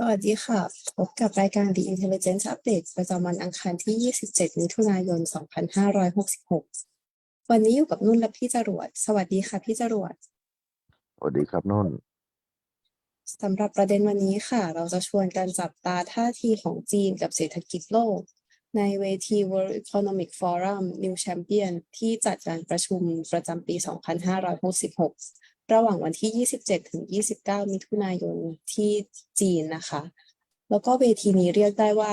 สวัสดีค่ะ พบกับรายการ The Intelligence Update ประจำวันอังคารที่ 27 มิถุนายน 2566 วันนี้อยู่กับนุ่นและพี่จรวด สวัสดีค่ะพี่จรวด สวัสดีครับนุ่นสำหรับประเด็นวันนี้ค่ะ เราจะชวนกันจับตาท่าทีของจีนกับเศรษฐกิจโลก ในเวที World Economic Forum New Champion ที่จัดการประชุมประจำปี 2566 ระหว่างวันที่ 27 ถึง 29 มิถุนายนที่จีนนะคะ แล้วก็เวทีนี้เรียกได้ว่า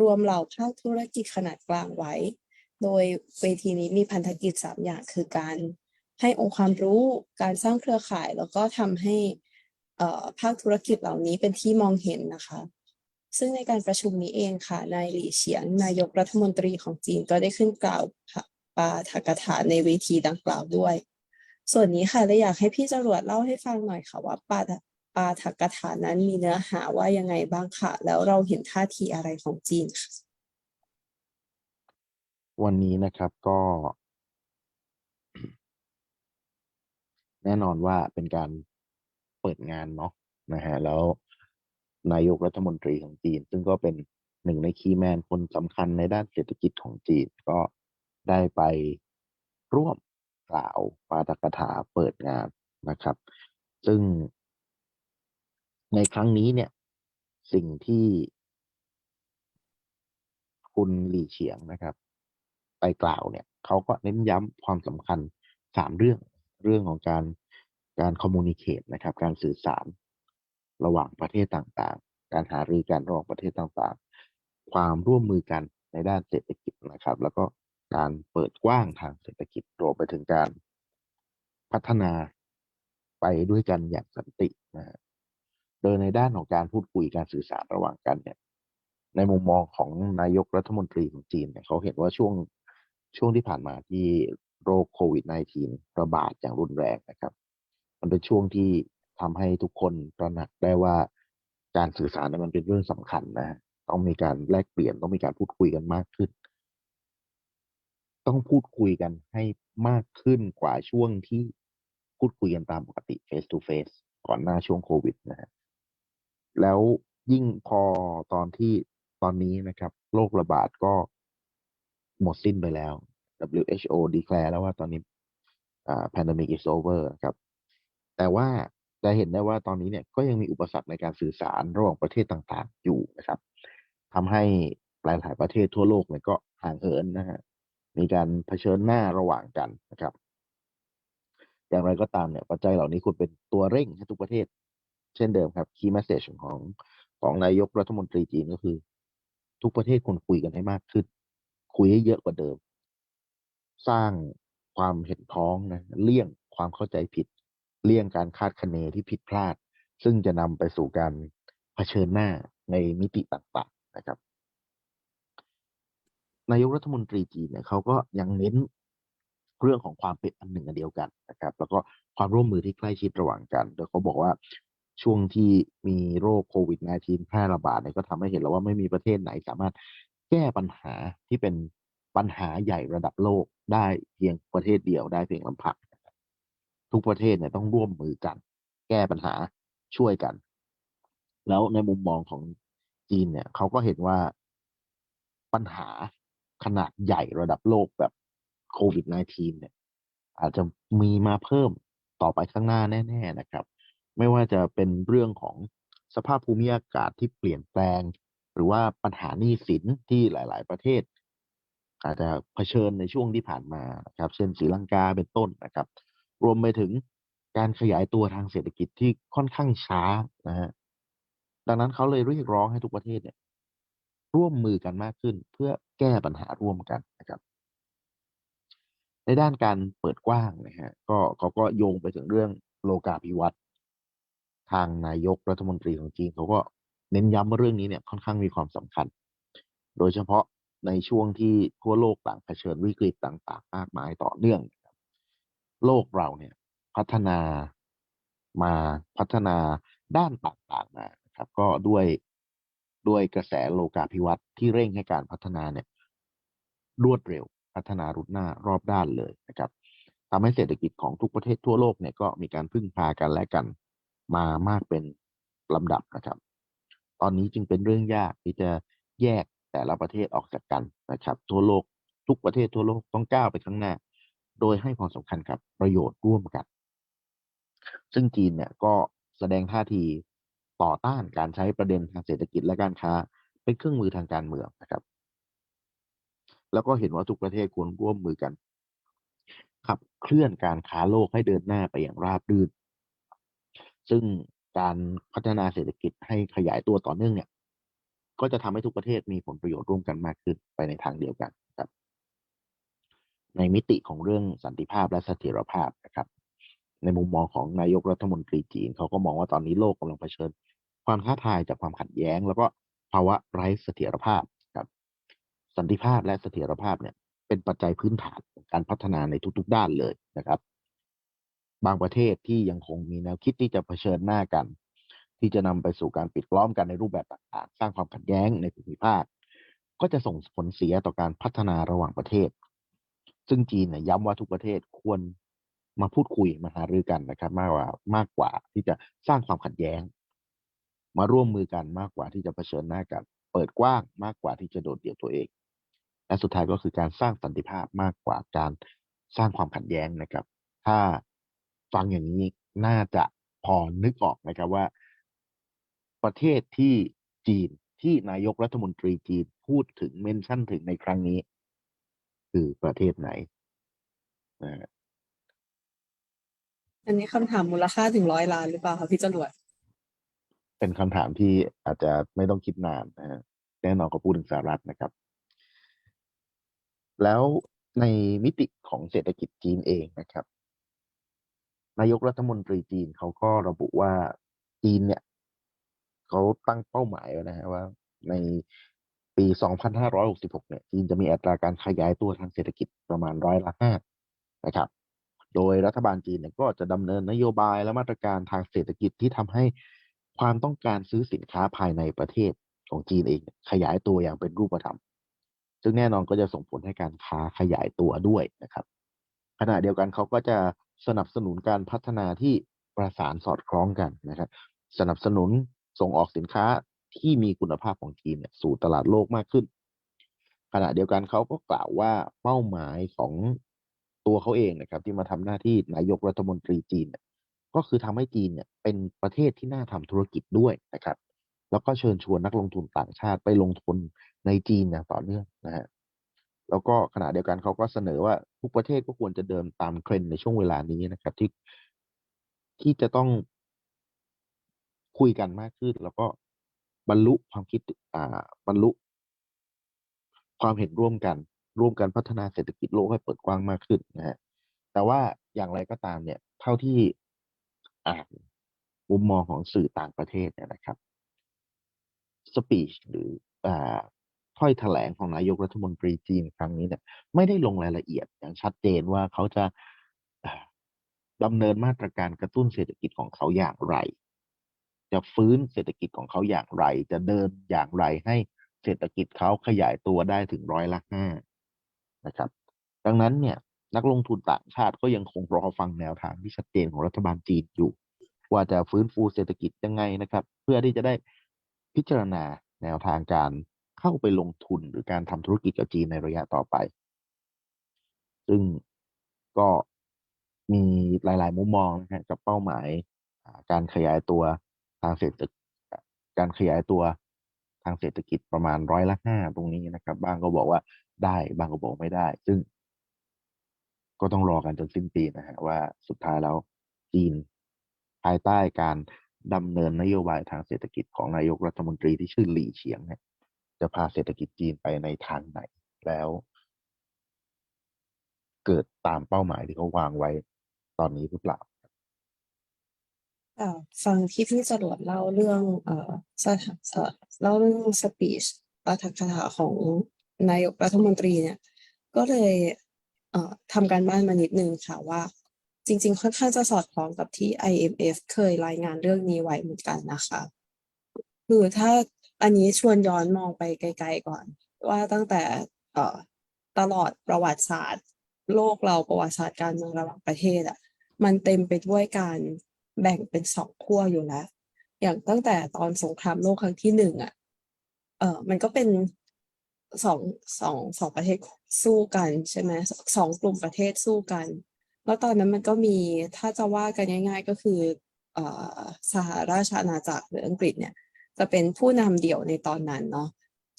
รวมเหล่าภาคธุรกิจขนาดกลางไว้ โดยเวทีนี้มีพันธกิจ 3 อย่างคือการให้องค์ความรู้การสร้างเครือข่าย แล้วก็ทำให้ภาคธุรกิจเหล่านี้เป็นที่มองเห็นนะคะ ซึ่งในการประชุมนี้เองค่ะ นายหลี่เฉียง นายกรัฐมนตรีของจีนก็ได้ขึ้นกล่าวปาฐกถาในเวทีดังกล่าวด้วย ส่วนนี้ค่ะเลยอยากให้พี่จรวดเล่าให้ฟังหน่อยค่ะว่าปาปาฐกถานั้นมีเนื้อหาว่ายังไงบ้างค่ะ แล้วเราเห็นท่าทีอะไรของจีนค่ะ วันนี้นะครับก็ แน่นอนว่าเป็นการเปิดงานเนาะนะฮะแล้วนายกรัฐมนตรีของจีน ซึ่งก็เป็นหนึ่งในคีย์แมนคนสำคัญในด้านเศรษฐกิจของจีนก็ได้ไปร่วม กล่าวปาฐกถาเปิดงานนะครับ ซึ่งในครั้งนี้เนี่ย สิ่งที่คุณหลี่เฉียงนะครับ ไปกล่าวเนี่ยเขาก็เน้นย้ำความสำคัญสามเรื่องเรื่องของการการคอมมูนิเคตนะครับ การสื่อสารระหว่างประเทศต่างๆ การหารือกันระหว่างประเทศต่างๆ ความร่วมมือกันในด้านเศรษฐกิจนะครับ แล้วก็ การเปิดกว้างทางเศรษฐกิจรวมไปถึงการพัฒนาไปด้วยกันอย่างสันตินะฮะโดยในด้านของการพูดคุยการสื่อสารระหว่างกันเนี่ย ในมุมมองของนายกรัฐมนตรีของจีนเนี่ยเขาเห็นว่าช่วงช่วงที่ผ่านมาที่โรคโควิด -19 ระบาดอย่างรุนแรงนะครับ มันเป็นช่วงที่ทำให้ทุกคนตระหนักได้ว่าการสื่อสารนี่ยมันเป็นเรื่องสำคัญนะฮะต้องมีการแลกเปลี่ยนต้องมีการพูดคุยกันมากขึ้น ต้องพูดคุยกันให้มากขึ้นกว่าช่วงที่พูดคุยกันตามปกติ face to face ก่อนหน้าช่วงโควิดนะฮะแล้วยิ่งพอตอนที่ตอนนี้นะครับโรคระบาดก็หมดสิ้นไปแล้ว WHO declare แล้วว่าตอนนี้อ่า pandemic is over ครับ แต่ว่าจะเห็นได้ว่าตอนนี้เนี่ยก็ยังมีอุปสรรคในการสื่อสารระหว่างประเทศต่างๆ อยู่นะครับทำให้หลายๆประเทศทั่วโลกเนี่ยก็ห่างเหินนะฮะ มีการเผชิญหน้าระหว่างกันนะครับ อย่างไรก็ตามเนี่ยปัจจัยเหล่านี้ควรเป็นตัวเร่งให้ทุกประเทศ เช่นเดิมครับ key message ของของนายกรัฐมนตรีจีนก็คือ ทุกประเทศควรคุยกันให้มากขึ้น คุยให้เยอะกว่าเดิม สร้างความเห็นพ้องนะเลี่ยงความเข้าใจผิด เลี่ยงการคาดคะเนที่ผิดพลาด ซึ่งจะนำไปสู่การเผชิญหน้าในมิติต่างๆนะครับ นายกรัฐมนตรีจีนเนี่ยเขาก็ยังเน้นเรื่องของความเป็นอันหนึ่งอันเดียวกันนะครับ แล้วก็ความร่วมมือที่ใกล้ชิดระหว่างกันโดยเขาบอกว่าช่วงที่มีโรคโควิด -19 แพร่ระบาดเนี่ยก็ทำให้เห็นแล้วว่าไม่มีประเทศไหนสามารถแก้ปัญหาที่เป็นปัญหาใหญ่ระดับโลกได้เพียงประเทศเดียวได้เพียงลำพังทุกประเทศเนี่ยต้องร่วมมือกัน แก้ปัญหาช่วยกัน แล้วในมุมมองของจีนเนี่ยเขาก็เห็นว่าปัญหา ขนาดใหญ่ระดับโลกแบบโควิด -19 เนี่ย อาจจะมีมาเพิ่มต่อไปข้างหน้าแน่ ๆนะครับ ไม่ว่าจะเป็นเรื่องของสภาพภูมิอากาศที่เปลี่ยนแปลง หรือว่าปัญหาหนี้สินที่หลาย ๆ ประเทศ อาจจะเผชิญในช่วงที่ผ่านมานะครับ เช่นศรีลังกาเป็นต้นนะครับ รวมไปถึงการขยายตัวทางเศรษฐกิจที่ค่อนข้างช้านะฮะดังนั้นเขาเลยเรียกร้องให้ทุกประเทศเนี่ย ร่วมมือกันมากขึ้น เพื่อแก้ปัญหาร่วมกันนะครับในด้านการเปิดกว้างนะฮะก็เขาก็โยงไปถึงเรื่องโลกาภิวัตน์ทางนายกรัฐมนตรีของจีนเขาก็เน้นย้ำว่าเรื่องนี้เนี่ยค่อนข้างมีความสำคัญ โดยเฉพาะในช่วงที่ทั่วโลกต่างเผชิญวิกฤตต่างๆ มากมายต่อเนื่อง โลกเราเนี่ยพัฒนามาพัฒนาด้านต่างๆมานะครับก็ด้วย ด้วยกระแสโลกาภิวัตน์ที่เร่งให้การพัฒนาเนี่ยรวดเร็วพัฒนารุดหน้ารอบด้านเลยนะครับทำให้เศรษฐกิจของทุกประเทศทั่วโลกเนี่ยก็มีการพึ่งพากันและกันมามากเป็นลำดับนะครับ ตอนนี้จึงเป็นเรื่องยากที่จะแยกแต่ละประเทศออกจากกันนะครับ ทั่วโลกทุกประเทศทั่วโลกต้องก้าวไปข้างหน้า โดยให้ความสำคัญกับประโยชน์ร่วมกัน ซึ่งจีนเนี่ยก็แสดงท่าที ต่อต้านการใช้ประเด็นทางเศรษฐกิจและการค้า เป็นเครื่องมือทางการเมืองนะครับ แล้วก็เห็นว่าทุกประเทศควรร่วมมือกัน ขับเคลื่อนการค้าโลกให้เดินหน้าไปอย่างราบรื่น ซึ่งการพัฒนาเศรษฐกิจให้ขยายตัวต่อเนื่องเนี่ย ก็จะทำให้ทุกประเทศมีผลประโยชน์ร่วมกันมากขึ้นไปในทางเดียวกันครับ ในมิติของเรื่องสันติภาพและเสถียรภาพนะครับ ในมุมมองของนายกรัฐมนตรีจีนเขาก็มองว่าตอนนี้โลกกำลังเผชิญ ความท้าทายจากความขัดแย้ง แล้วก็ภาวะไร้เสถียรภาพครับ สันติภาพและเสถียรภาพเนี่ย เป็นปัจจัยพื้นฐานของการพัฒนาในทุกๆด้านเลยนะครับ บางประเทศที่ยังคงมีแนวคิดที่จะเผชิญหน้ากัน ที่จะนำไปสู่การปิดล้อมกันในรูปแบบต่างๆ สร้างความขัดแย้งในภูมิภาค ก็จะส่งผลเสียต่อการพัฒนาระหว่างประเทศ ซึ่งจีนเนี่ยย้ำว่าทุกประเทศควรมาพูดคุยมาหารือกันนะครับ มากกว่ามากกว่าที่จะสร้างความขัดแย้ง มาร่วมมือกันมากกว่าที่จะเผชิญหน้ากัน เปิดกว้างมากกว่าที่จะโดดเดี่ยวตัวเอง และสุดท้ายก็คือการสร้างสันติภาพมากกว่าการสร้างความขัดแย้งนะครับ ถ้าฟังอย่างนี้น่าจะพอนึกออกนะครับว่า ประเทศที่จีนที่นายกรัฐมนตรีจีนพูดถึงเมนชั่นถึงในครั้งนี้ คือประเทศไหนอันนี้คำถามมูลค่าถึงร้อยล้านหรือเปล่าคะพี่จรวด เป็นคำถามที่อาจจะไม่ต้องคิดนานนะฮะแน่นอนก็พูดถึงสหรัฐนะครับ แล้วในมิติของเศรษฐกิจจีนเองนะครับ นายกรัฐมนตรีจีนเขาก็ระบุว่าจีนเนี่ยเขาตั้งเป้าหมายไว้นะฮะว่าในปี 2566 เนี่ยจีนจะมีอัตราการขยายตัวทางเศรษฐกิจประมาณร้อยละห้านะครับ โดยรัฐบาลจีนเนี่ยก็จะดำเนินนโยบายและมาตรการทางเศรษฐกิจที่ทำให้ ความต้องการซื้อสินค้าภายในประเทศของจีนเองขยายตัวอย่างเป็นรูปธรรม ซึ่งแน่นอนก็จะส่งผลให้การค้าขยายตัวด้วยนะครับ ขณะเดียวกันเขาก็จะสนับสนุนการพัฒนาที่ประสานสอดคล้องกันนะครับ สนับสนุนส่งออกสินค้าที่มีคุณภาพของจีนเนี่ยสู่ตลาดโลกมากขึ้น ขณะเดียวกันเขาก็กล่าวว่าเป้าหมายของตัวเขาเองนะครับ ที่มาทำหน้าที่นายกรัฐมนตรีจีนเนี่ย ก็คือทำให้จีนเนี่ยเป็นประเทศที่น่าทำธุรกิจด้วยนะครับ แล้วก็เชิญชวนนักลงทุนต่างชาติไปลงทุนในจีนอย่างต่อเนื่องนะฮะแล้วก็ขณะเดียวกันเขาก็เสนอว่าทุกประเทศก็ควรจะเดินตามเทรนด์ในช่วงเวลานี้นะครับ ที่ที่จะต้องคุยกันมากขึ้น แล้วก็บรรลุความคิดอ่าบรรลุ ความเห็นร่วมกัน ร่วมกันพัฒนาเศรษฐกิจโลกให้เปิดกว้างมากขึ้นนะฮะแต่ว่าอย่างไรก็ตามเนี่ย เท่าที่ อ่านมุมมองของสื่อต่างประเทศเนี่ยนะครับสปีชหรืออ่าถ้อยแถลงของนายกรัฐมนตรีจีนครั้งนี้เนี่ยไม่ได้ลงรายละเอียดอย่างชัดเจนว่าเขาจะดำเนินมาตรการกระตุ้นเศรษฐกิจของเขาอย่างไร จะฟื้นเศรษฐกิจของเขาอย่างไร จะเดินอย่างไรให้เศรษฐกิจเขาขยายตัวได้ถึงร้อยละห้านะครับ ดังนั้นเนี่ย นักลงทุนต่างชาติก็ยังคงรอฟังแนวทางที่ชัดเจนของรัฐบาลจีนอยู่ ว่าจะฟื้นฟูเศรษฐกิจยังไงนะครับ เพื่อที่จะได้พิจารณาแนวทางการเข้าไปลงทุนหรือการทำธุรกิจกับจีนในระยะต่อไป ซึ่งก็มีหลาย ๆ มุมมองนะฮะกับเป้าหมายการขยายตัวทางเศรษฐกิจการขยายตัวทางเศรษฐกิจประมาณร้อยละห้าตรงนี้นะครับ บางก็บอกว่าได้ บางก็บอกไม่ได้ ซึ่ง ก็ต้องรอกันจนสิ้นปีนะฮะว่าสุดท้ายแล้วจีน ภายใต้การดำเนินนโยบายทางเศรษฐกิจของนายกรัฐมนตรีที่ชื่อหลี่เฉียงเนี่ยจะพาเศรษฐกิจจีนไปในทางไหนแล้ว เกิดตามเป้าหมายที่เขาวางไว้ตอนนี้หรือเปล่าฟังที่พี่จรวดเล่าเรื่องเอ่อสถาเอ่อเล่าเรื่องสปีชปาฐกถาของนายกรัฐมนตรีเนี่ย ก็เลย เอ่อทำการบ้านมานิดนึงค่ะว่า จริง ๆ ค่อนข้างจะสอดคล้องกับที่ IMF เคยรายงานเรื่องนี้ไว้เหมือนกันนะคะคือถ้าอันนี้ชวนย้อนมองไปไกล ๆ ก่อน ว่าตั้งแต่เอ่อตลอดประวัติศาสตร์ โลกเราประวัติศาสตร์การเมืองระหว่างประเทศอะมันเต็มไปด้วยการแบ่งเป็นสองขั้วอยู่แล้วอย่างตั้งแต่ตอนสงครามโลกครั้งที่หนึ่งอะเออมันก็เป็น สองสองสองประเทศสู้กันใช่ไหมสสองกลุ่มประเทศสู้กัน แล้วตอนนั้นมันก็มีถ้าจะว่ากันง่าย ๆ ก็คือเอ่อสหราชอาณาจักรหรืออังกฤษเนี่ย จะเป็นผู้นำเดี่ยวในตอนนั้นเนาะ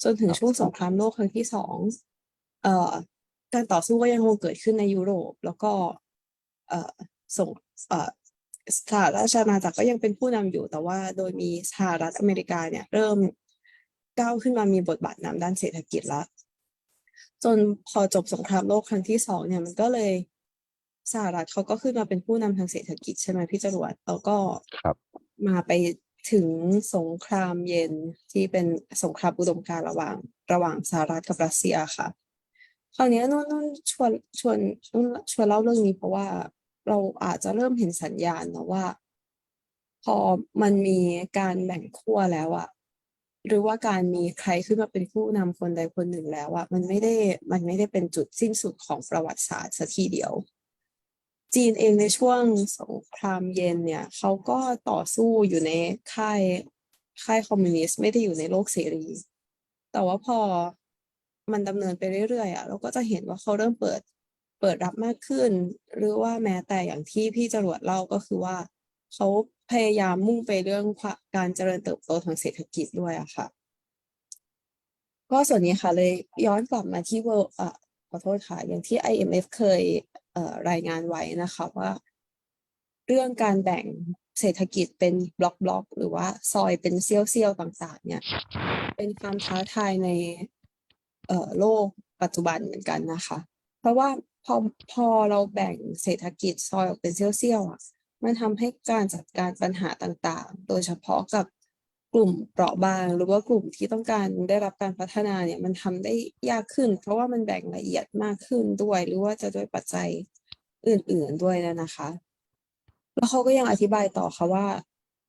จนถึงครับช่วงสงครามโลกครั้งที่สองเอ่อการต่อสู้ก็ยังคงเกิดขึ้นในยุโรป แล้วก็เอ่อส่งเอ่อสหราชอาณาจักรก็ยังเป็นผู้นำอยู่แต่ว่าโดยมีสหรัฐอเมริกาเนี่ยเริ่ม ก้าวขึ้นมามีบทบาทนำด้านเศรษฐกิจแล้วจนพอจบสงครามโลกครั้งที่สองเนี่ยมันก็เลยสหรัฐเขาก็ขึ้นมาเป็นผู้นำทางเศรษฐกิจใช่ไหมพี่จรวดแล้วก็ครับมาไปถึงสงครามเย็นที่เป็นสงครามอุดมการณ์ระหว่างระหว่างสหรัฐกับรัสเซียค่ะ คราวเนี้ยนุ่นนุ่นชวนชวนนุ่นชวนเล่าเรื่องนี้เพราะว่าเราอาจจะเริ่มเห็นสัญญาณนะว่า พอมันมีการแบ่งขั้วแล้วอะ หรือว่าการมีใครขึ้นมาเป็นผู้นำคนใดคนหนึ่งแล้วอะมันไม่ได้มันไม่ได้เป็นจุดสิ้นสุดของประวัติศาสตร์สัทีเดียว จีนเองในช่วงสงครามเย็นเนี่ยเขาก็ต่อสู้อยู่ในค่ายค่ายคอมมิวนิสต์ไม่ได้อยู่ในโลกเสรี แต่ว่าพอมันดำเนินไปเรื่อยๆอะเราก็จะเห็นว่าเขาเริ่มเปิดเปิดรับมากขึ้น หรือว่าแม้แต่อย่างที่พี่จรวดเล่าก็คือว่าเขา พยายามมุ่งไปเรื่องการเจริญเติบโตทางเศรษฐกิจด้วยอะค่ะ ก็ส่วนนี้ค่ะเลยย้อนกลับมาที่ World เอ่อขอโทษค่ะ อย่างที่ IMF เคยเอ่อรายงานไว้นะคะว่า เรื่องการแบ่งเศรษฐกิจเป็นบล็อกบล็อกหรือว่าซอยเป็นเซี่ยวๆต่างๆ เนี่ย เป็นความท้าทายในโลกปัจจุบันเหมือนกันนะคะ เพราะว่าพอพอเราแบ่งเศรษฐกิจซอยออกเป็นเซี่ยวๆอะ มันทำให้การจัดการปัญหาต่างๆ โดยเฉพาะกับกลุ่มเปราะบาง หรือว่ากลุ่มที่ต้องการได้รับการพัฒนาเนี่ยมันทำได้ยากขึ้น เพราะว่ามันแบ่งละเอียดมากขึ้นด้วย หรือว่าจะด้วยปัจจัยอื่น ๆด้วยนะนะคะ แล้วเขาก็ยังอธิบายต่อค่ะว่า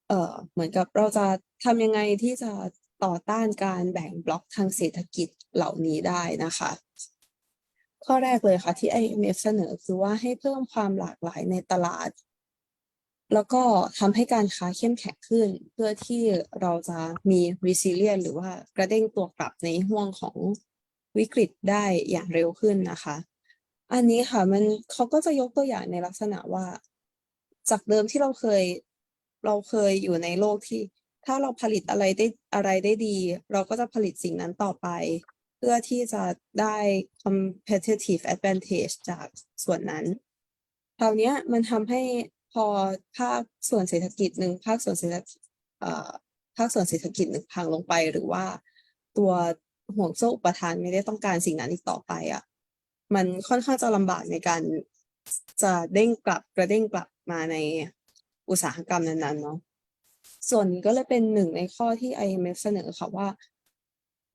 เออเหมือนกับเราจะทำยังไงที่จะต่อต้านการแบ่งบล็อกทางเศรษฐกิจเหล่านี้ได้นะคะ ข้อแรกเลยค่ะที่ IMF เสนอคือว่าให้เพิ่มความหลากหลายในตลาด แล้วก็ทำให้การค้าเข้มแข็งขึ้น เพื่อที่เราจะมี resilient หรือว่ากระเด้งตัวกลับในห่วงของวิกฤตได้อย่างเร็วขึ้นนะคะ อันนี้ค่ะมันเขาก็จะยกตัวอย่างในลักษณะว่า จากเดิมที่เราเคยเราเคยอยู่ในโลกที่ ถ้าเราผลิตอะไรได้อะไรได้ดี เราก็จะผลิตสิ่งนั้นต่อไป เพื่อที่จะได้ competitive advantage จากส่วนนั้นคราวนี้มันทำให้ พอภาคส่วนเศรษฐกิจหนึ่งภาคส่วนเศรษฐกิจอ่อภาคส่วนเศรษฐกิจหนึ่งพังลงไป หรือว่าตัวห่วงโซ่อุปทานไม่ได้ต้องการสิ่งนั้นอีกต่อไปอะมันค่อนข้างจะลำบากในการจะเด้งกลับกระเด้งกลับมาในอุตสาหกรรมนั้นๆเนาะส่วนนี้ก็เลยเป็นหนึ่งในข้อที่ IMF เสนอค่ะว่า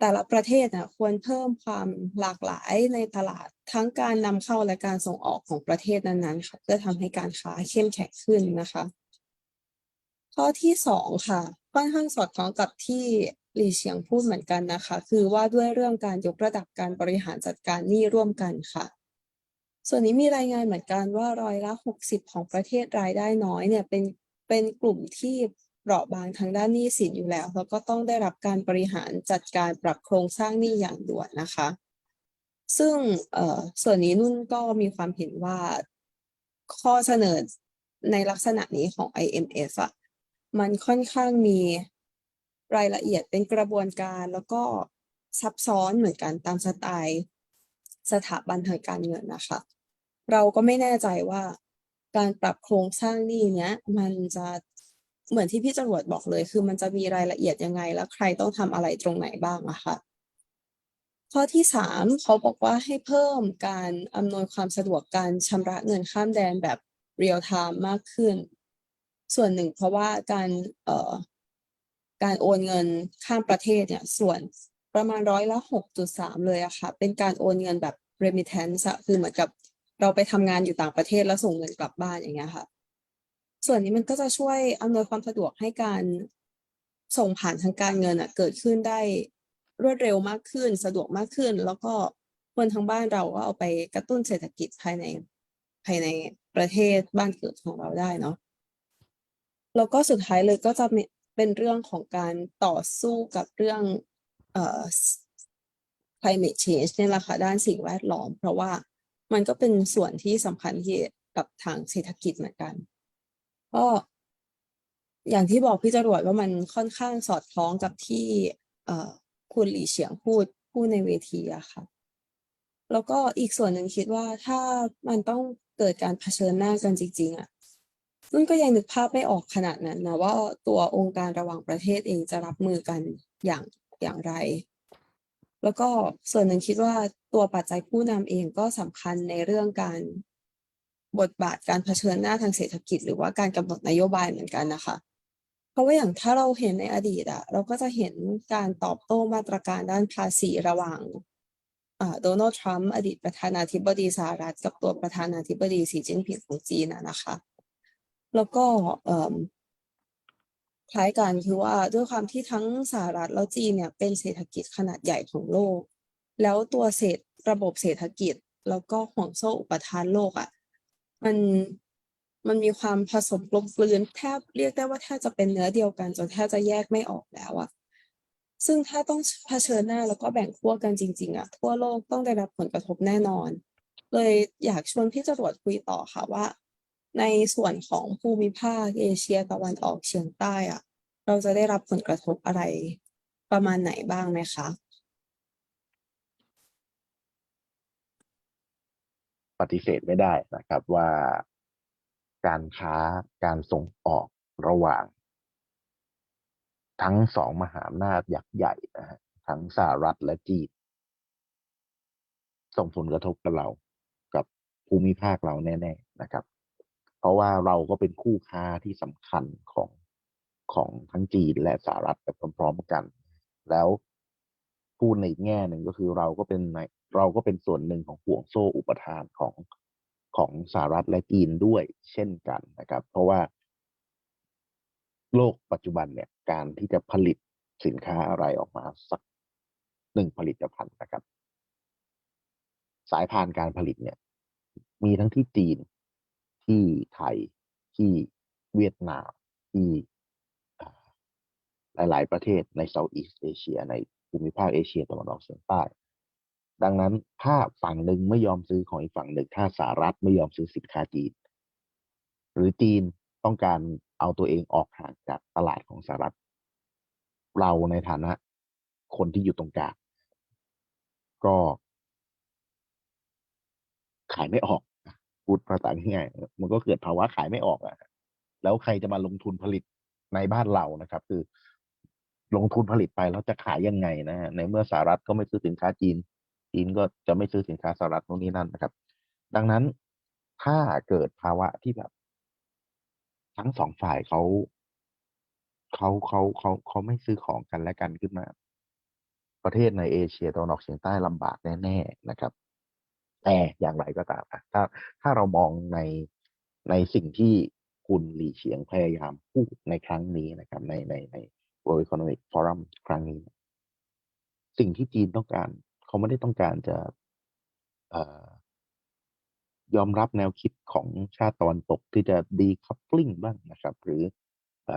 แต่ละประเทศน่ะควรเพิ่มความหลากหลายในตลาดทั้งการนำเข้าและการส่งออกของประเทศนั้นๆค่ะเพื่อทำให้การค้าเข้มแข็งขึ้นนะคะ ข้อที่สองค่ะค่อนข้างสอดคล้องกับที่หลี่เฉียงพูดเหมือนกันนะคะ คือว่าด้วยเรื่องการยกระดับการบริหารจัดการหนี้ร่วมกันค่ะ ส่วนนี้มีรายงานเหมือนกันว่าร้อยละหกสิบของประเทศรายได้น้อยเนี่ยเป็นเป็นกลุ่มที่ เปราะบางทางด้านหนี้สินอยู่แล้ว แล้วก็ต้องได้รับการบริหารจัดการปรับโครงสร้างหนี้อย่างด่วนนะคะ ซึ่งส่วนนี้นุ่นก็มีความเห็นว่าข้อเสนอในลักษณะนี้ของ IMF อะมันค่อนข้างมีรายละเอียดเป็นกระบวนการแล้วก็ซับซ้อนเหมือนกันตามสไตล์สถาบันทางการเงินนะคะ เราก็ไม่แน่ใจว่าการปรับโครงสร้างหนี้เนี้ยมันจะ เหมือนที่พี่จรวดบอกเลย คือมันจะมีรายละเอียดยังไง แล้วใครต้องทำอะไรตรงไหนบ้างอะค่ะ ข้อที่สามเขาบอกว่าให้เพิ่มการอำนวยความสะดวกการชำระเงินข้ามแดนแบบเรียลไทม์มากขึ้น ส่วนหนึ่งเพราะว่าการเอ่อการโอนเงินข้ามประเทศเนี่ย ส่วนประมาณร้อยละหกจุดสามเลยอะค่ะ เป็นการโอนเงินแบบ remittance อะคือเหมือนกับเราไปทำงานอยู่ต่างประเทศแล้วส่งเงินกลับบ้านอย่างเงี้ยค่ะ ส่วนนี้มันก็จะช่วยอำนวยความสะดวกให้การส่งผ่านทางการเงินอะเกิดขึ้นได้รวดเร็วมากขึ้น สะดวกมากขึ้น แล้วก็คนทางบ้านเราก็เอาไปกระตุ้นเศรษฐกิจภายในภายในประเทศบ้านเกิดของเราได้เนาะแล้วก็สุดท้ายเลยก็จะเป็นเรื่องของการต่อสู้กับเรื่องเอ่อ climate change เนี่ยแหละค่ะด้านสิ่งแวดล้อม เพราะว่ามันก็เป็นส่วนที่สำคัญที่กับทางเศรษฐกิจเหมือนกัน ก็อย่างที่บอกพี่จรวดว่ามันค่อนข้างสอดคล้องกับที่เอ่อคุณหลี่เฉียงพูดพูดในเวทีอะค่ะ แล้วก็อีกส่วนหนึ่งคิดว่าถ้ามันต้องเกิดการเผชิญหน้ากันจริง ๆอะนุ่นก็ยังนึกภาพไม่ออกขนาดนั้นนะว่าตัวองค์การระหว่างประเทศเองจะรับมือกันอย่างอย่างไร แล้วก็ส่วนหนึ่งคิดว่าตัวปัจจัยผู้นำเองก็สำคัญในเรื่องการ บทบาทการเผชิญหน้าทางเศรษฐกิจ หรือว่าการกำหนดนโยบายเหมือนกันนะคะ เพราะว่าอย่างถ้าเราเห็นในอดีตอะเราก็จะเห็นการตอบโต้มาตรการด้านภาษีระหว่างอ่าโดนัลด์ทรัมป์อดีตประธานาธิบดีสหรัฐกับตัวประธานาธิบดีสีจิ้นผิงของจีนอะนะคะ แล้วก็เอ่มคล้ายกันคือว่าด้วยความที่ทั้งสหรัฐแล้วจีนเนี่ยเป็นเศรษฐกิจขนาดใหญ่ของโลก แล้วตัวเศรษฐระบบเศรษฐกิจ แล้วก็ห่วงโซ่อุปทานโลกอะ มันมันมีความผสมกลมกลืนแทบเรียกได้ว่าแทบจะเป็นเนื้อเดียวกันจนแทบจะแยกไม่ออกแล้วอะซึ่งถ้าต้องเผชิญหน้าแล้วก็แบ่งขั้วกันจริง ๆอะทั่วโลกต้องได้รับผลกระทบแน่นอน เลยอยากชวนพี่จรวดคุยต่อค่ะว่า ในส่วนของภูมิภาคเอเชียตะวันออกเฉียงใต้อะเราจะได้รับผลกระทบอะไรประมาณไหนบ้างไหมคะ ปฏิเสธไม่ได้นะครับว่าการค้าการส่งออกระหว่าง ทั้งสองมหาอำนาจยักษ์ใหญ่นะฮะทั้งสหรัฐและจีนส่งผลกระทบกับเรา กับภูมิภาคเราแน่ ๆนะครับ เพราะว่าเราก็เป็นคู่ค้าที่สำคัญของของทั้งจีนและสหรัฐไปพร้อม ๆ กัน แล้ว พูดในแง่หนึ่งก็คือเราก็เป็นในเราก็เป็นส่วนหนึ่งของห่วงโซ่อุปทานของของสหรัฐและจีนด้วยเช่นกันนะครับ เพราะว่า โลกปัจจุบันเนี่ยการที่จะผลิตสินค้าอะไรออกมาสักหนึ่งผลิตภัณฑ์นะครับ สายพานการผลิตเนี่ย มีทั้งที่จีนที่ไทยที่เวียดนามที่อ่าหลาย ๆ ประเทศในเซาท์อีสเอเชียใน ภูมิภาคเอเชียตะวันออกเฉียงใต้ ดังนั้นถ้าฝั่งหนึ่งไม่ยอมซื้อของอีกฝั่งหนึ่งถ้าสหรัฐไม่ยอมซื้อสินค้าจีน หรือจีนต้องการเอาตัวเองออกห่างจากตลาดของสหรัฐ เราในฐานะคนที่อยู่ตรงกลางก็ขายไม่ออกพูดภาษาง่ายๆมันก็เกิดภาวะขายไม่ออกอะแล้วใครจะมาลงทุนผลิตในบ้านเรานะครับ คือ ลงทุนผลิตไปแล้วจะขายยังไงนะฮะในเมื่อสหรัฐก็ไม่ซื้อสินค้าจีน จีนก็จะไม่ซื้อสินค้าสหรัฐตรงนี้นั่นนะครับ ดังนั้นถ้าเกิดภาวะที่แบบ ทั้งสองฝ่ายเขาเขาเขาเขาเขาไม่ซื้อของกันและกันขึ้นมา ประเทศในเอเชียตะวันออกเฉียงใต้ลำบากแน่ๆนะครับ แต่อย่างไรก็ตามอะถ้าถ้าเรามองในในสิ่งที่คุณหลี่เฉียงพยายามพูดในครั้งนี้นะครับ ในในใน World Economic Forum ครั้งนี้ สิ่งที่จีนต้องการ เขาไม่ได้ต้องการจะอยอมรับแนวคิดของชาติตะวันตกที่จะ decoupling บ้างนะครับ หรืออ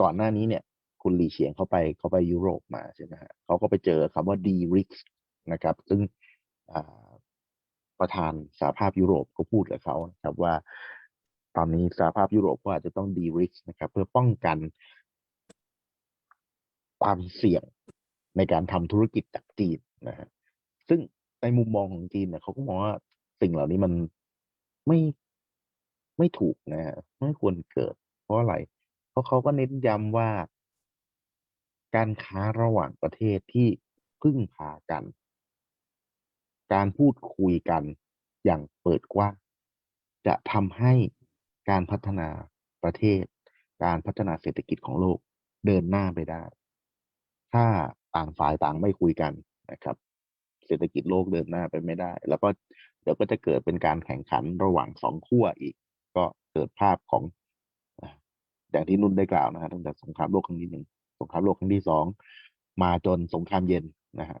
ก่อนหน้านี้เนี่ย คุณหลีเฉียงเขาไปเขาไปยุโรปมาใช่ไหมฮะเขาก็ไปเจอคำว่า de-risk นะครับ ซึ่งประธานสหภาพยุโรปก็พูดกับเขานะครับว่า ตอนนี้สหภาพยุโรปก็อาจจะต้อง de-risk นะครับ เพื่อป้องกัน ความเสี่ยงในการทำธุรกิจจากจีนนะฮะซึ่งในมุมมองของจีนเนี่ยเขาก็มองว่าสิ่งเหล่านี้มันไม่ไม่ถูกนะฮะไม่ควรเกิด เพราะอะไรเพราะเขาก็เน้นย้ำว่า การค้าระหว่างประเทศที่พึ่งพากัน การพูดคุยกันอย่างเปิดกว้างจะทำให้การพัฒนาประเทศ การพัฒนาเศรษฐกิจของโลกเดินหน้าไปได้ ถ้าต่างฝ่ายต่างไม่คุยกันนะครับ เศรษฐกิจโลกเดินหน้าไปไม่ได้ แล้วก็เดี๋ยวก็จะเกิดเป็นการแข่งขันระหว่างสองขั้วอีก ก็เกิดภาพของอ่าอย่างที่นุ่นได้กล่าวนะฮะตั้งแต่สงครามโลกครั้งที่หนึ่งสงครามโลกครั้งที่สองมาจนสงครามเย็นนะฮะ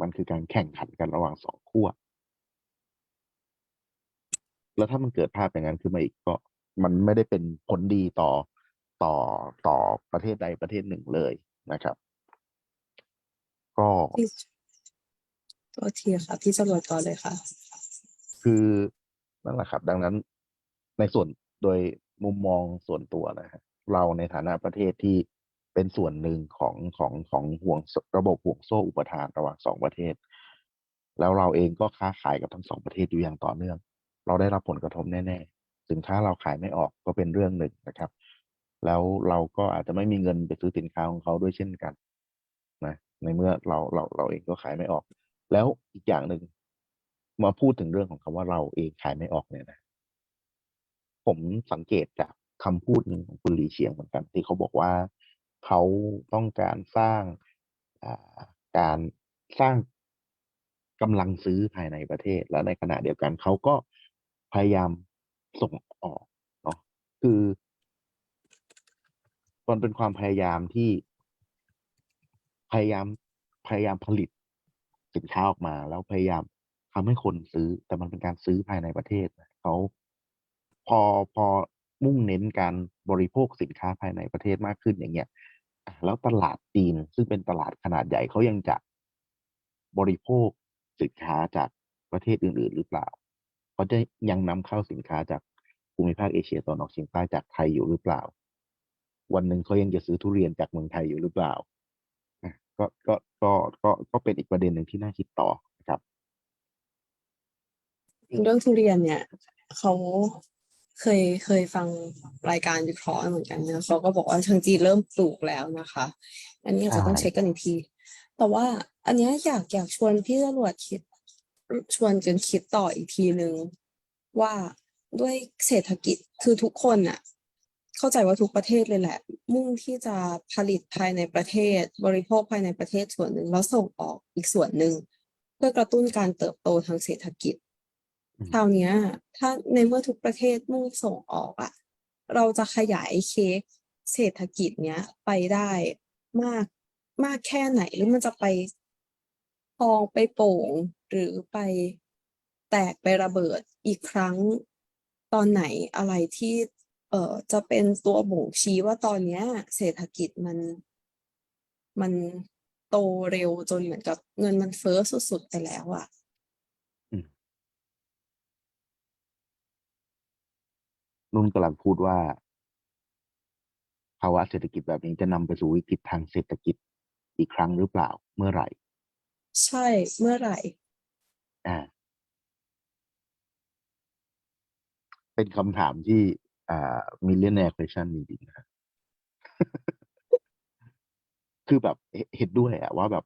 มันคือการแข่งขันกันระหว่างสองขั้วแล้วถ้ามันเกิดภาพอย่างนั้นขึ้นมาอีกก็มันไม่ได้เป็นผลดีต่อต่อต่อประเทศใดประเทศหนึ่งเลยนะครับ ก็พี่ตัวทีค่ะพี่จรวดก่อนเลยค่ะ คือนั่นแหละครับ ดังนั้นในส่วนโดยมุมมองส่วนตัวนะฮะเราในฐานะประเทศที่เป็นส่วนหนึ่งของของของห่วงระบบห่วงโซ่อุปทานระหว่างสองประเทศ แล้วเราเองก็ค้าขายกับทั้งสองประเทศอยู่อย่างต่อเนื่อง เราได้รับผลกระทบแน่ๆสินค้าเราขายไม่ออกก็เป็นเรื่องหนึ่งนะครับ แล้วเราก็อาจจะไม่มีเงินไปซื้อสินค้าของเขาด้วยเช่นกันนะ ในเมื่อเราเราเราเองก็ขายไม่ออก แล้วอีกอย่างหนึ่งมาพูดถึงเรื่องของคำว่าเราเองขายไม่ออกเนี่ยนะผมสังเกตจากคำพูดหนึ่งของคุณหลีเฉียงเหมือนกัน ที่เขาบอกว่าเขาต้องการสร้างาการสร้างกำลังซื้อภายในประเทศ แล้วในขณะเดียวกันเขาก็พยายามส่งออกเนาะคือมันเป็นความพยายามที่ พยายามพยายามผลิตสินค้าออกมา แล้วพยายามทำให้คนซื้อ แต่มันเป็นการซื้อภายในประเทศเขาพอพอมุ่งเน้นการบริโภคสินค้าภายในประเทศมากขึ้นอย่างเงี้ยแล้วตลาดจีนซึ่งเป็นตลาดขนาดใหญ่เขายังจะบริโภคสินค้าจากประเทศอื่น ๆ หรือเปล่าเขาจะยังนำเข้าสินค้าจากภูมิภาคเอเชียตะวันออกเฉียงใต้จากไทยอยู่หรือเปล่า วันหนึ่งเขายังจะซื้อทุเรียนจากเมืองไทยอยู่หรือเปล่า ก็ก็ก็ก็ก็เป็นอีกประเด็นหนึ่งที่น่าคิดต่อนะครับเรื่องทุเรียนเนี่ยเขาเคยเคยฟังรายการวิเคราะห์เหมือนกันนะเขาก็บอกว่าทางจีนเริ่มปลูกแล้วนะคะ อันนี้อาจจะต้องเช็คกันอีกที แต่ว่าอันนี้อยากอยากชวนพี่ตำรวจคิด ชวนกันคิดต่ออีกทีหนึ่งว่าด้วยเศรษฐกิจคือทุกคนน่ะ เข้าใจว่าทุกประเทศเลยแหละ มุ่งที่จะผลิตภายในประเทศ บริโภคภายในประเทศส่วนหนึ่งแล้วส่งออกอีกส่วนหนึ่ง เพื่อกระตุ้นการเติบโตทางเศรษฐกิจอืมคราวเนี้ยถ้าในเมื่อทุกประเทศมุ่งส่งออกอะเราจะขยายเค้กเศรษฐกิจเนี้ยไปได้มากมากแค่ไหนหรือมันจะไปพองไปโป่งหรือไปแตกไประเบิดอีกครั้งตอนไหนอะไรที่ เอ่อจะเป็นตัวบ่งชี้ว่าตอนเนี้ยเศรษฐกิจมันมันโตเร็วจนเหมือนกับเงินมันเฟ้อสุดๆไปแล้วอะนุ่นกำลังพูดว่า ภาวะเศรษฐกิจแบบนี้จะนำไปสู่วิกฤตทางเศรษฐกิจอีกครั้งหรือเปล่าเมื่อไหร่ ใช่เมื่อไหร่ อ่า เป็นคำถามที่ อ่า millionaire question จริงๆนะคือแบบเห็นเห็นด้วยอะว่าแบบ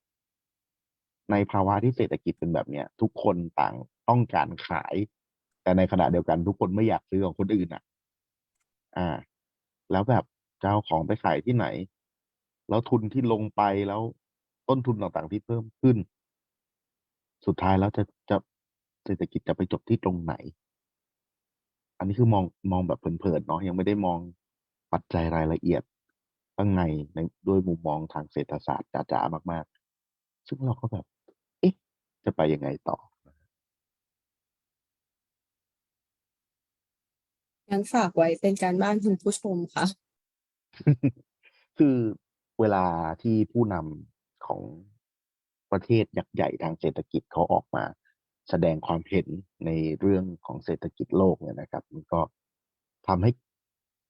ในภาวะที่เศรษฐกิจเป็นแบบเนี้ย ทุกคนต่างต้องการขาย แต่ในขณะเดียวกันทุกคนไม่อยากซื้อของคนอื่นอะ อ่า แล้วแบบจะเอาของไปขายที่ไหน แล้วทุนที่ลงไปแล้วต้นทุนต่างๆที่เพิ่มขึ้น สุดท้ายแล้วจะจะเศรษฐกิจจะไปจบที่ตรงไหน อันนี้คือมองมองแบบเพลินๆเนาะยังไม่ได้มองปัจจัยรายละเอียดข้างในในด้วยมุมมองทางเศรษฐศาสตร์จ๋าๆมาก ๆ ซึ่งเราก็แบบ เอ๊ะ จะไปยังไงต่องั้นฝากไว้เป็นการบ้านคุณผู้ชมค่ะ คือเวลาที่ผู้นำของประเทศยักษ์ใหญ่ทางเศรษฐกิจเขาออกมา แสดงความเห็นในเรื่องของเศรษฐกิจโลกเนี่ยนะครับ มันก็ทำให้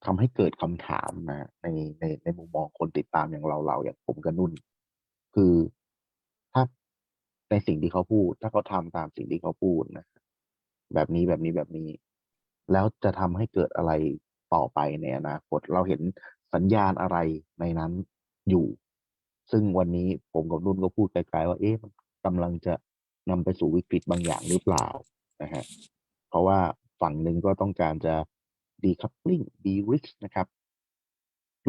ทำให้เกิดคำถามนะในในในมุมมองคนติดตามอย่างเราเราอย่างผมกับนุ่น คือถ้าในสิ่งที่เขาพูด ถ้าเขาทำตามสิ่งที่เขาพูดนะแบบนี้แบบนี้แบบนี้ แล้วจะทำให้เกิดอะไรต่อไปในอนาคตเราเห็นสัญญาณอะไรในนั้นอยู่ ซึ่งวันนี้ผมกับนุ่นก็พูดไกลๆว่าเอ๊ะกำลังจะ นำไปสู่วิกฤตบางอย่างหรือเปล่านะฮะเพราะว่าฝั่งหนึ่งก็ต้องการจะ decoupling de-risk นะครับ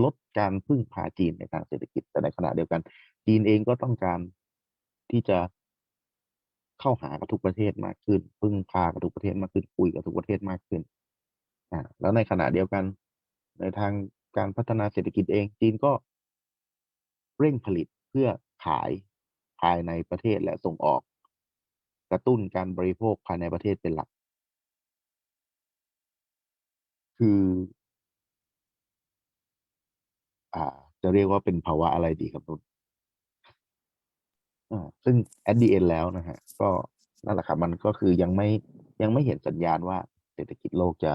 ลดการพึ่งพาจีนในทางเศรษฐกิจแต่ในขณะเดียวกัน จีนเองก็ต้องการที่จะเข้าหากับทุกประเทศมากขึ้น พึ่งพากับทุกประเทศมากขึ้นคุยกับทุกประเทศมากขึ้นอ่าแล้วในขณะเดียวกัน ในทางการพัฒนาเศรษฐกิจเอง จีนก็เร่งผลิตเพื่อขายภายในประเทศและส่งออก กระตุ้นการบริโภคภายในประเทศเป็นหลัก คืออ่า จะเรียกว่าเป็นภาวะอะไรดีครับนุ่นอ่าซึ่ง at the end แล้วนะฮะ ก็นั่นแหละครับมันก็คือยังไม่ยังไม่เห็นสัญญาณว่าเศรษฐกิจโลกจะ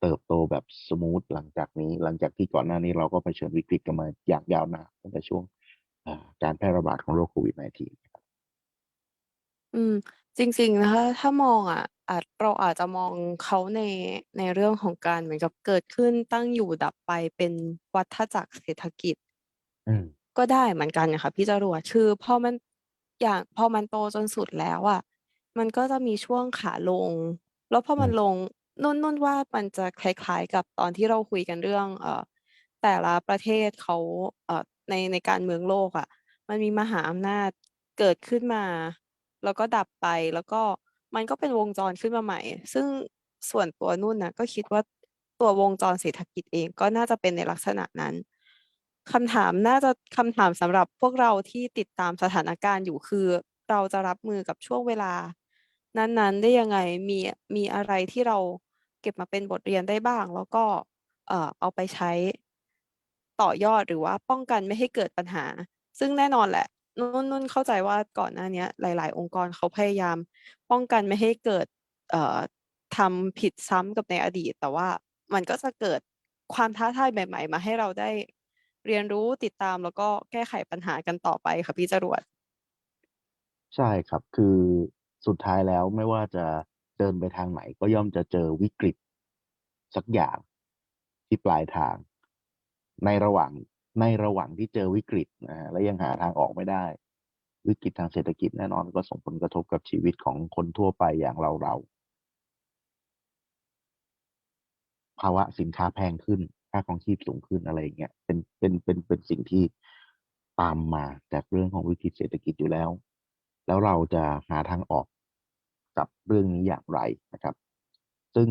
เติบโตแบบสมูทหลังจากนี้ หลังจากที่ก่อนหน้านี้เราก็เผชิญวิกฤตกันมาอย่างยาวนานตั้งแต่ช่วงการแพร่ระบาดของโรคโควิด -19 ครับ อืม จริง ๆ นะคะ ถ้ามองอะ อาจ เราอาจจะมองเขาใน ในเรื่องของการเหมือนกับเกิดขึ้น ตั้งอยู่ ดับไป เป็นวัฏจักรเศรษฐกิจ อืม ก็ได้เหมือนกันน่ะค่ะพี่จรวด คือพอมัน อย่าง พอมันโตจนสุดแล้วอะ มันก็จะมีช่วงขาลง แล้วพออืมันม ลง นุ่น นุ่นว่ามันจะคล้าย ๆ กับตอนที่เราคุยกันเรื่อง เอ่อ แต่ละประเทศเขา เอ่อ ใน ในการเมืองโลกอะ มันมีมหาอำนาจเกิดขึ้นมา แล้วก็ดับไป แล้วก็มันก็เป็นวงจรขึ้นมาใหม่ ซึ่งส่วนตัวนุ่นนะก็คิดว่าตัววงจรเศรษฐกิจเองก็น่าจะเป็นในลักษณะนั้นคำถามน่าจะคำถามสำหรับพวกเราที่ติดตามสถานการณ์อยู่คือ เราจะรับมือกับช่วงเวลา นั้นๆ ได้ยังไงมีมีอะไรที่เราเก็บมาเป็นบทเรียนได้บ้าง แล้วก็เอ่อเอาไปใช้ต่อยอดหรือว่าป้องกันไม่ให้เกิดปัญหา ซึ่งแน่นอนแหละ นุ่นนุ่นเข้าใจว่าก่อนหน้าเนี้ย หลาย ๆ องค์กรเขาพยายาม ป้องกันไม่ให้เกิด เอ่อทำผิดซ้ำกับในอดีต แต่ว่ามันก็จะเกิดความท้าทายใหม่ ๆ มาให้เราได้เรียนรู้ติดตาม แล้วก็แก้ไขปัญหากันต่อไปค่ะพี่จรวด ใช่ครับ คือสุดท้ายแล้วไม่ว่าจะเดินไปทางไหน ก็ย่อมจะเจอวิกฤตสักอย่างที่ปลายทาง ในระหว่าง ในระหว่างที่เจอวิกฤตนะครับและยังหาทางออกไม่ได้ วิกฤตทางเศรษฐกิจแน่นอนก็ส่งผลกระทบกับชีวิตของคนทั่วไปอย่างเราๆภาวะสินค้าแพงขึ้น ค่าครองชีพสูงขึ้นอะไรอย่างเงี้ยเป็นเป็นเป็นเป็นสิ่งที่ตามมาจากเรื่องของวิกฤตเศรษฐกิจอยู่แล้ว แล้วเราจะหาทางออกกับเรื่องนี้อย่างไรนะครับ ซึ่ง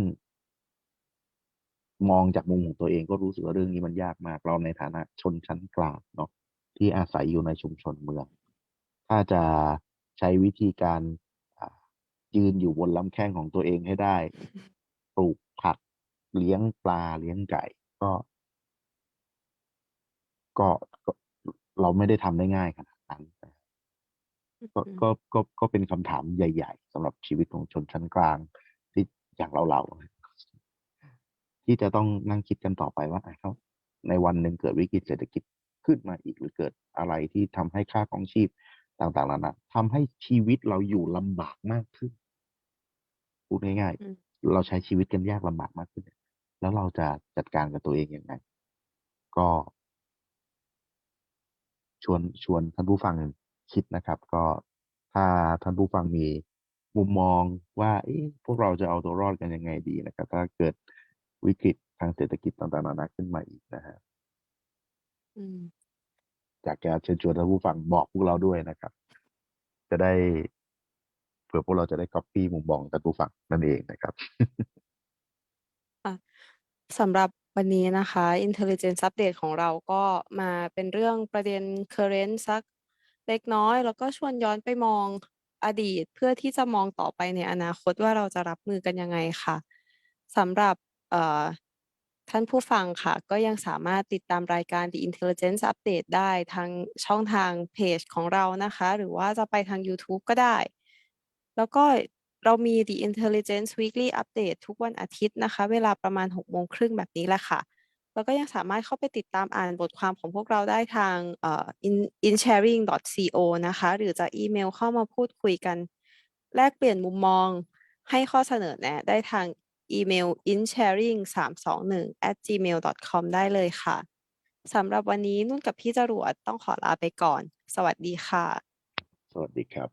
มองจากมุมของตัวเองก็รู้สึกว่าเรื่องนี้มันยากมากเราในฐานะชนชั้นกลางเนาะที่อาศัยอยู่ในชุมชนเมือง ถ้าจะใช้วิธีการอ่ายืนอยู่บนลำแข้งของตัวเองให้ได้ ปลูกผักเลี้ยงปลาเลี้ยงไก่ ก็ ก็ก็เราไม่ได้ทำได้ง่ายขนาดนั้นนะครับอือก็ฮึก็ก็ก็เป็นคำถามใหญ่ ๆสำหรับชีวิตของชนชั้นกลางที่อย่างเราๆ ที่จะต้องนั่งคิดกันต่อไปว่าอ่าแล้วในวันหนึ่งเกิดวิกฤตเศรษฐกิจขึ้นมาอีกหรือเกิดอะไรที่ทำให้ค่าครองชีพต่างๆนานาทำให้ชีวิตเราอยู่ลำบากมากขึ้นพูดง่ายอืมๆเราใช้ชีวิตกันยากลำบากมากขึ้น แล้วเราจะจัดการกับตัวเองยังไง?ก็ ชวนชวนท่านผู้ฟังคิดนะครับ ก็ถ้าท่านผู้ฟังมีมุมมองว่า เอ๊ะพวกเราจะเอาตัวรอดกันยังไงดีนะครับ ถ้าเกิด วิกฤตทางเศรษฐกิจต่างๆนานาขึ้นมาอีกนะครับอืมอยากจะเชิญชวนท่านผู้ฟังบอกพวกเราด้วยนะครับ จะได้เผื่อพวกเราจะได้ก๊อบปี้มุมมองท่านผู้ฟังนั่นเองนะครับค่ะสำหรับวันนี้นะคะ Intelligence Update ของเราก็มาเป็นเรื่องประเด็นเคอร์เรนต์สักเล็กน้อย แล้วก็ชวนย้อนไปมองอดีตเพื่อที่จะมองต่อไปในอนาคตว่าเราจะรับมือกันยังไงค่ะสำหรับ เอ่อ ท่านผู้ฟังค่ะ ก็ยังสามารถติดตามรายการ The Intelligence Update ได้ทางช่องทางเพจของเรานะคะ หรือว่าจะไปทางยูทูบก็ได้ แล้วก็เรามี The Intelligence Weekly Update ทุกวันอาทิตย์นะคะ เวลาประมาณ18:30แบบนี้แหละค่ะ แล้วก็ยังสามารถเข้าไปติดตามอ่านบทความของพวกเราได้ทางเอ่อ in insharing.co นะคะ หรือจะอีเมลเข้ามาพูดคุยกัน แลกเปลี่ยนมุมมองให้ข้อเสนอแนะได้ทาง อีเมล insharing321@gmail.com ได้เลยค่ะสำหรับวันนี้นุ่นกับพี่จรวดต้องขอลาไปก่อน สวัสดีค่ะ สวัสดีครับ